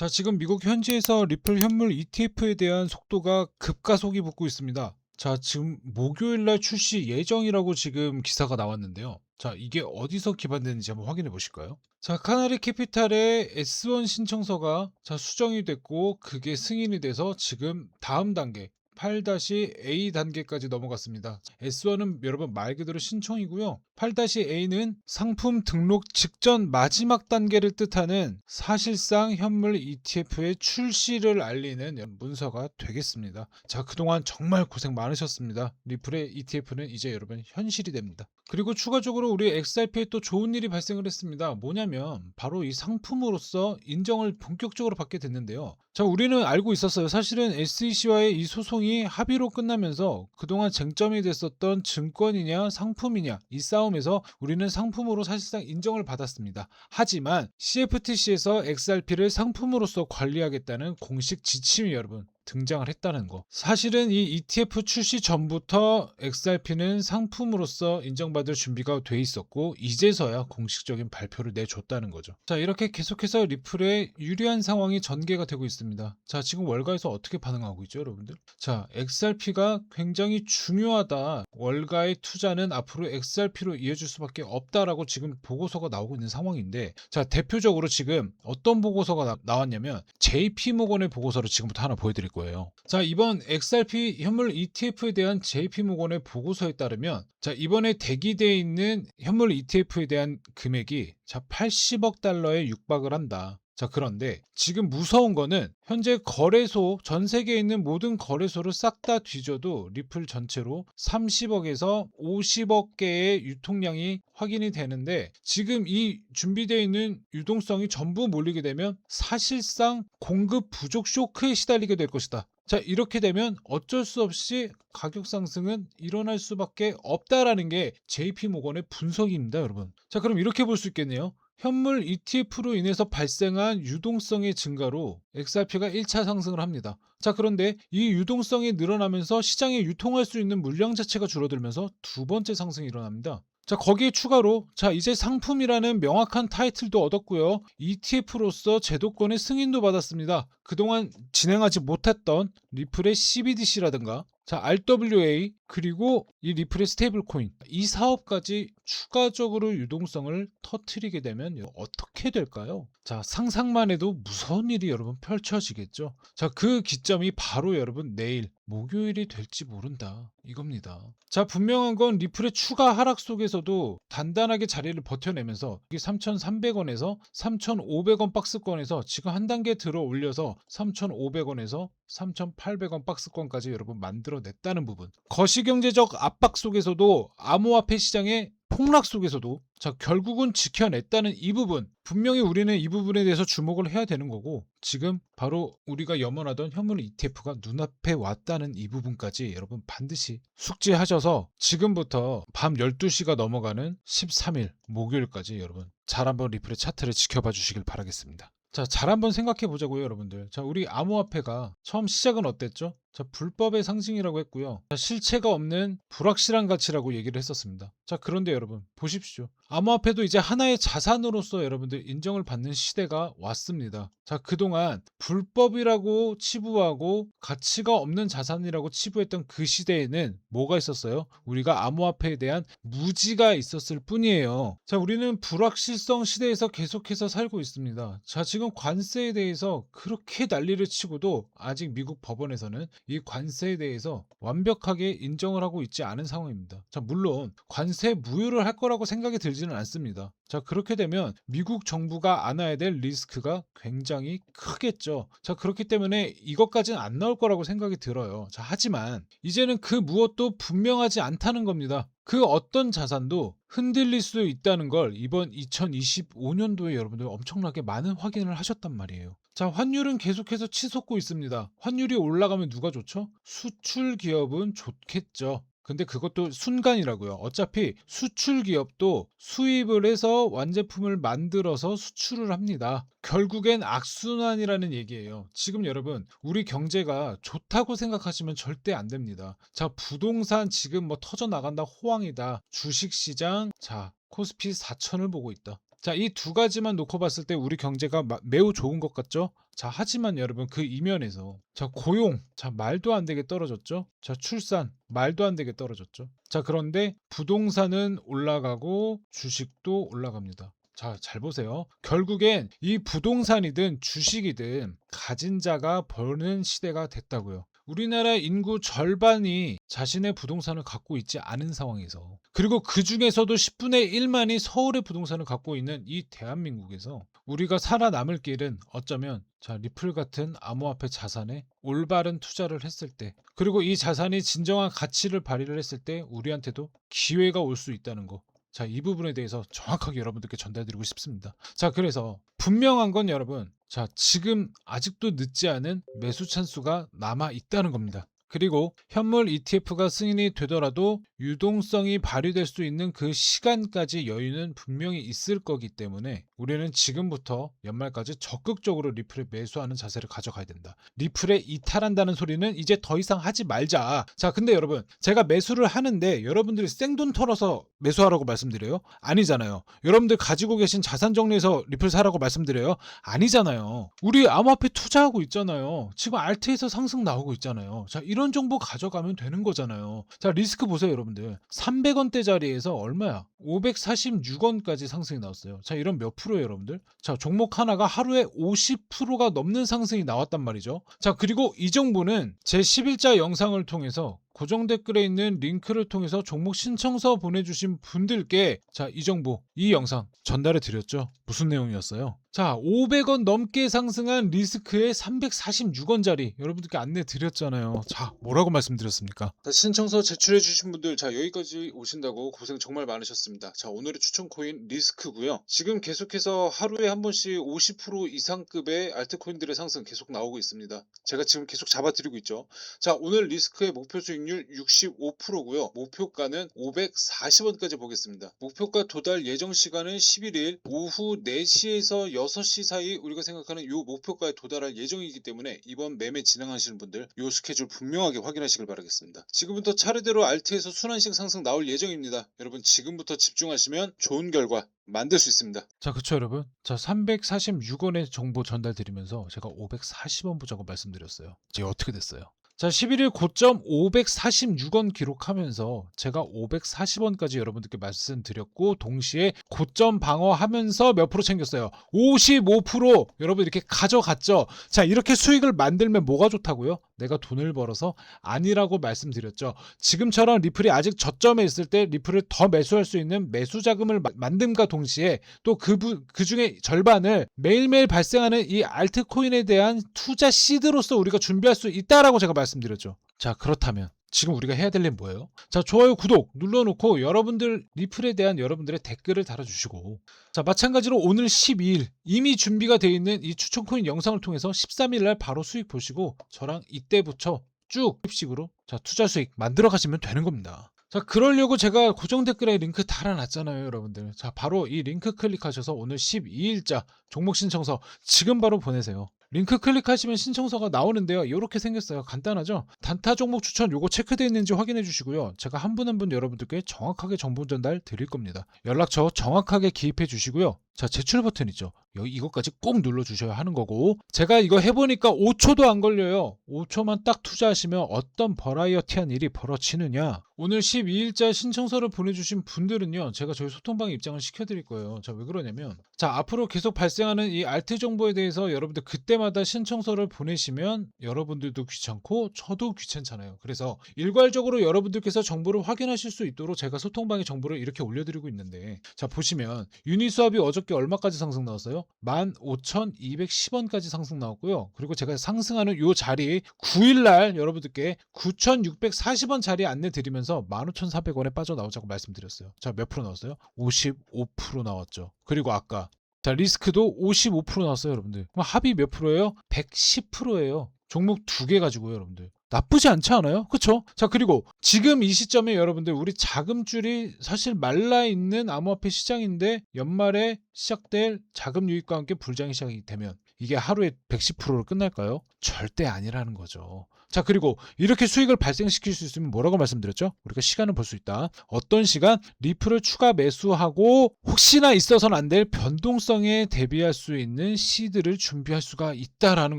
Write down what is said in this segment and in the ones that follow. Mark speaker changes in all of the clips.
Speaker 1: 자, 지금 미국 현지에서 리플 현물 ETF에 대한 속도가 급가속이 붙고 있습니다. 자, 지금 목요일 날 출시 예정이라고 지금 기사가 나왔는데요. 자, 이게 어디서 기반되는지 한번 확인해 보실까요? 자, 카나리 캐피탈의 S1 신청서가 자, 수정이 됐고 그게 승인이 돼서 지금 다음 단계 8-A 단계까지 넘어갔습니다. S1은 여러분 말 그대로 신청이고요. 8-A는 상품 등록 직전 마지막 단계를 뜻하는 사실상 현물 ETF의 출시를 알리는 문서가 되겠습니다. 자, 그동안 정말 고생 많으셨습니다. 리플의 ETF는 이제 여러분 현실이 됩니다. 그리고 추가적으로 우리 XRP에 또 좋은 일이 발생을 했습니다. 뭐냐면 바로 이 상품으로서 인정을 본격적으로 받게 됐는데요. 자, 우리는 알고 있었어요. 사실은 SEC와의 이 소송이 합의로 끝나면서 그동안 쟁점이 됐었던 증권이냐 상품이냐 이 싸움에서 우리는 상품으로 사실상 인정을 받았습니다. 하지만 CFTC에서 XRP를 상품으로서 관리하겠다는 공식 지침이 여러분 등장을 했다는 거. 사실은 이 ETF 출시 전부터 XRP는 상품으로서 인정받을 준비가 돼 있었고 이제서야 공식적인 발표를 내줬다는 거죠. 자 이렇게 계속해서 리플의 유리한 상황이 전개가 되고 있습니다. 자 지금 월가에서 어떻게 반응하고 있죠 여러분들? 자 XRP가 굉장히 중요하다. 월가의 투자는 앞으로 XRP로 이어질 수밖에 없다라고 지금 보고서가 나오고 있는 상황인데 자 대표적으로 지금 어떤 보고서가 나, 나왔냐면 JP 모건의 보고서를 지금부터 하나 보여드릴 거예요. 자 이번 XRP 현물 ETF에 대한 JP 모건의 보고서에 따르면 자 이번에 대기되어 있는 현물 ETF에 대한 금액이 자 80억 달러에 육박을 한다. 자, 그런데 지금 무서운 거는 현재 거래소, 전 세계에 있는 모든 거래소를 싹 다 뒤져도 리플 전체로 30억에서 50억 개의 유통량이 확인이 되는데 지금 이 준비되어 있는 유동성이 전부 몰리게 되면 사실상 공급 부족 쇼크에 시달리게 될 것이다. 자, 이렇게 되면 어쩔 수 없이 가격 상승은 일어날 수밖에 없다라는 게 JP 모건의 분석입니다, 여러분. 자, 그럼 이렇게 볼 수 있겠네요. 현물 ETF로 인해서 발생한 유동성의 증가로 XRP가 1차 상승을 합니다. 자, 그런데 이 유동성이 늘어나면서 시장에 유통할 수 있는 물량 자체가 줄어들면서 두 번째 상승이 일어납니다. 자, 거기에 추가로 자, 이제 상품이라는 명확한 타이틀도 얻었고요. ETF로서 제도권의 승인도 받았습니다. 그동안 진행하지 못했던 리플의 CBDC라든가 자, RWA 그리고 이 리플의 스테이블 코인 이 사업까지 추가적으로 유동성을 터트리게 되면 어떻게 될까요? 자, 상상만 해도 무서운 일이 여러분 펼쳐지겠죠. 자, 그 기점이 바로 여러분 내일 목요일이 될지 모른다. 이겁니다. 자, 분명한 건 리플의 추가 하락 속에서도 단단하게 자리를 버텨내면서 이게 3,300원에서 3,500원 박스권에서 지금 한 단계 들어 올려서 3,500원에서 3,800원 박스권까지 여러분 만들어냈다는 부분. 거시 경제적 압박 속에서도 암호화폐 시장의 폭락 속에서도 자 결국은 지켜냈다는 이 부분 분명히 우리는 이 부분에 대해서 주목을 해야 되는 거고 지금 바로 우리가 염원하던 현물 ETF가 눈앞에 왔다는 이 부분까지 여러분 반드시 숙지하셔서 지금부터 밤 12시가 넘어가는 13일 목요일까지 여러분 잘 한번 리플의 차트를 지켜봐 주시길 바라겠습니다. 자, 잘 한번 생각해 보자고요, 여러분들. 자, 우리 암호화폐가 처음 시작은 어땠죠? 자, 불법의 상징이라고 했고요. 자, 실체가 없는 불확실한 가치라고 얘기를 했었습니다. 자, 그런데 여러분, 보십시오. 암호화폐도 이제 하나의 자산으로서 여러분들 인정을 받는 시대가 왔습니다. 자, 그동안 불법이라고 치부하고 가치가 없는 자산이라고 치부했던 그 시대에는 뭐가 있었어요? 우리가 암호화폐에 대한 무지가 있었을 뿐이에요. 자, 우리는 불확실성 시대에서 계속해서 살고 있습니다. 자, 지금 관세에 대해서 그렇게 난리를 치고도 아직 미국 법원에서는 이 관세에 대해서 완벽하게 인정을 하고 있지 않은 상황입니다. 자, 물론 관세 무효를 할 거라고 생각이 들지는 않습니다. 자, 그렇게 되면 미국 정부가 안아야 될 리스크가 굉장히 크겠죠. 자, 그렇기 때문에 이것까지는 안 나올 거라고 생각이 들어요. 자, 하지만 이제는 그 무엇도 분명하지 않다는 겁니다. 그 어떤 자산도 흔들릴 수 있다는 걸 이번 2025년도에 여러분들 엄청나게 많은 확인을 하셨단 말이에요. 자, 환율은 계속해서 치솟고 있습니다. 환율이 올라가면 누가 좋죠? 수출 기업은 좋겠죠. 근데 그것도 순간이라고요. 어차피 수출 기업도 수입을 해서 완제품을 만들어서 수출을 합니다. 결국엔 악순환이라는 얘기예요. 지금 여러분, 우리 경제가 좋다고 생각하시면 절대 안 됩니다. 자, 부동산 지금 뭐 터져 나간다, 호황이다. 주식 시장, 자, 코스피 4천을 보고 있다. 자, 이 두 가지만 놓고 봤을 때 우리 경제가 마- 매우 좋은 것 같죠? 자, 하지만 여러분 그 이면에서 자, 고용, 자, 말도 안 되게 떨어졌죠? 자, 출산, 말도 안 되게 떨어졌죠? 자, 그런데 부동산은 올라가고 주식도 올라갑니다. 자, 잘 보세요. 결국엔 이 부동산이든 주식이든 가진 자가 버는 시대가 됐다고요. 우리나라 인구 절반이 자신의 부동산을 갖고 있지 않은 상황에서 그리고 그 중에서도 10분의 1만이 서울의 부동산을 갖고 있는 이 대한민국에서 우리가 살아남을 길은 어쩌면 자 리플 같은 암호화폐 자산에 올바른 투자를 했을 때 그리고 이 자산이 진정한 가치를 발휘를 했을 때 우리한테도 기회가 올 수 있다는 거 자, 이 부분에 대해서 정확하게 여러분들께 전달드리고 싶습니다. 자, 그래서 분명한 건 여러분, 자, 지금 아직도 늦지 않은 매수 찬스가 남아 있다는 겁니다. 그리고 현물 ETF가 승인이 되더라도 유동성이 발휘될 수 있는 그 시간까지 여유는 분명히 있을 거기 때문에 우리는 지금부터 연말까지 적극적으로 리플을 매수하는 자세를 가져가야 된다. 리플에 이탈한다는 소리는 이제 더 이상 하지 말자. 자, 근데 여러분, 제가 매수를 하는데 여러분들이 생돈 털어서 매수하라고 말씀드려요? 아니잖아요. 여러분들 가지고 계신 자산 정리해서 리플 사라고 말씀드려요? 아니잖아요. 우리 암호화폐 투자하고 있잖아요. 지금 알트에서 상승 나오고 있잖아요. 자, 이런 정보 가져가면 되는 거잖아요. 자, 리스크 보세요, 여러분들. 300원대 자리에서 얼마야? 546원까지 상승이 나왔어요. 자, 이런 몇 프로예요, 여러분들? 자, 종목 하나가 하루에 50%가 넘는 상승이 나왔단 말이죠. 자, 그리고 이 정보는 제 11자 영상을 통해서 고정 댓글에 있는 링크를 통해서 종목 신청서 보내주신 분들께 자, 이 정보, 이 영상 전달해 드렸죠. 무슨 내용이었어요? 자, 500원 넘게 상승한 리스크의 346원짜리 여러분들께 안내 드렸잖아요. 자, 뭐라고 말씀드렸습니까? 자, 신청서 제출해 주신 분들 자, 여기까지 오신다고 고생 정말 많으셨습니다. 자, 오늘의 추천 코인 리스크고요. 지금 계속해서 하루에 한 번씩 50% 이상급의 알트코인들의 상승 계속 나오고 있습니다. 제가 지금 계속 잡아 드리고 있죠. 자, 오늘 리스크의 목표 수익률 65%고요. 목표가는 540원까지 보겠습니다. 목표가 도달 예정 시간은 11일 오후 4시에서 6시 사이 우리가 생각하는 이 목표가에 도달할 예정이기 때문에 이번 매매 진행하시는 분들 이 스케줄 분명하게 확인하시길 바라겠습니다. 지금부터 차례대로 알트에서 순환식 상승 나올 예정입니다. 여러분 지금부터 집중하시면 좋은 결과 만들 수 있습니다. 자, 그쵸 여러분. 자, 346원의 정보 전달 드리면서 제가 540원 보자고 말씀드렸어요. 이제 어떻게 됐어요? 자, 11일 고점 546원 기록하면서 제가 540원까지 여러분들께 말씀드렸고 동시에 고점 방어하면서 몇 프로 챙겼어요? 55% 여러분 이렇게 가져갔죠. 자, 이렇게 수익을 만들면 뭐가 좋다고요? 내가 돈을 벌어서 아니라고 말씀드렸죠. 지금처럼 리플이 아직 저점에 있을 때 리플을 더 매수할 수 있는 매수 자금을 마- 만듦과 동시에 또그 그 중에 절반을 매일매일 발생하는 이 알트코인에 대한 투자 시드로서 우리가 준비할 수 있다라고 제가 말씀드렸 죠. 자, 그렇다면 지금 우리가 해야 될 일은 뭐예요? 자, 좋아요, 구독 눌러놓고 여러분들 리플에 대한 여러분들의 댓글을 달아주시고 자, 마찬가지로 오늘 12일 이미 준비가 되어 있는 이 추천 코인 영상을 통해서 13일 날 바로 수익 보시고 저랑 이때부터 쭉 힙식으로 자, 투자 수익 만들어 가시면 되는 겁니다. 자, 그러려고 제가 고정 댓글에 링크 달아놨잖아요, 여러분들. 자, 바로 이 링크 클릭하셔서 오늘 12일자 종목 신청서 지금 바로 보내세요. 링크 클릭하시면 신청서가 나오는데요. 이렇게 생겼어요. 간단하죠? 단타 종목 추천 요거 체크되어 있는지 확인해 주시고요. 제가 한 분 한 분 여러분들께 정확하게 정보 전달 드릴 겁니다. 연락처 정확하게 기입해 주시고요. 자, 제출 버튼 있죠. 여기 이것까지 꼭 눌러 주셔야 하는 거고. 제가 이거 해보니까 5초도 안 걸려요. 5초만 딱 투자하시면 어떤 버라이어티한 일이 벌어지느냐. 오늘 12일자 신청서를 보내주신 분들은요. 제가 저희 소통방에 입장을 시켜드릴 거예요. 자, 왜 그러냐면. 자, 앞으로 계속 발생하는 이 알트 정보에 대해서 여러분들 그때마다 신청서를 보내시면 여러분들도 귀찮고 저도 귀찮잖아요. 그래서 일괄적으로 여러분들께서 정보를 확인하실 수 있도록 제가 소통방에 정보를 이렇게 올려드리고 있는데 자, 보시면 유니스왑이 어저께 얼마까지 상승 나왔어요? 15,210원까지 상승 나왔고요. 그리고 제가 상승하는 요 자리 9일날 여러분들께 9,640원 자리 안내 드리면서 15,400원에 빠져나오자고 말씀드렸어요. 자, 몇 프로 나왔어요? 55% 나왔죠. 그리고 아까 자, 리스크도 55% 나왔어요, 여러분들. 그럼 합이 몇 프로예요? 110%예요. 종목 두 개 가지고요, 여러분들. 나쁘지 않지 않아요? 그쵸? 자, 그리고 지금 이 시점에 여러분들 우리 자금줄이 사실 말라 있는 암호화폐 시장인데 연말에 시작될 자금 유입과 함께 불장이 시작이 되면 이게 하루에 110%로 끝날까요? 절대 아니라는 거죠. 자, 그리고 이렇게 수익을 발생시킬 수 있으면 뭐라고 말씀드렸죠? 우리가 시간을 볼 수 있다. 어떤 시간 리플을 추가 매수하고 혹시나 있어서는 안 될 변동성에 대비할 수 있는 시드를 준비할 수가 있다라는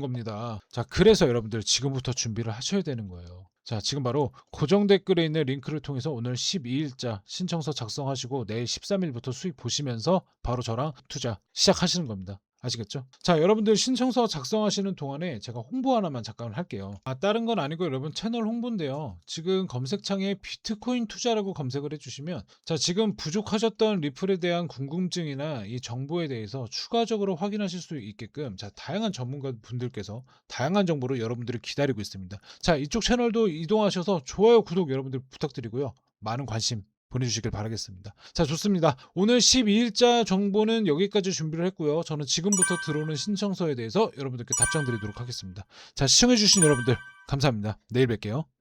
Speaker 1: 겁니다. 자, 그래서 여러분들 지금부터 준비를 하셔야 되는 거예요. 자, 지금 바로 고정 댓글에 있는 링크를 통해서 오늘 12일자 신청서 작성하시고 내일 13일부터 수익 보시면서 바로 저랑 투자 시작하시는 겁니다. 아시겠죠? 자, 여러분들 신청서 작성하시는 동안에 제가 홍보 하나만 잠깐 할게요. 아, 다른 건 아니고 여러분 채널 홍보인데요. 지금 검색창에 비트코인 투자라고 검색을 해주시면 자, 지금 부족하셨던 리플에 대한 궁금증이나 이 정보에 대해서 추가적으로 확인하실 수 있게끔 자, 다양한 전문가 분들께서 다양한 정보를 여러분들을 기다리고 있습니다. 자, 이쪽 채널도 이동하셔서 좋아요, 구독 여러분들 부탁드리고요. 많은 관심 보내주시길 바라겠습니다. 자, 좋습니다. 오늘 12일자 정보는 여기까지 준비를 했고요. 저는 지금부터 들어오는 신청서에 대해서 여러분들께 답장 드리도록 하겠습니다. 자, 시청해주신 여러분들 감사합니다. 내일 뵐게요.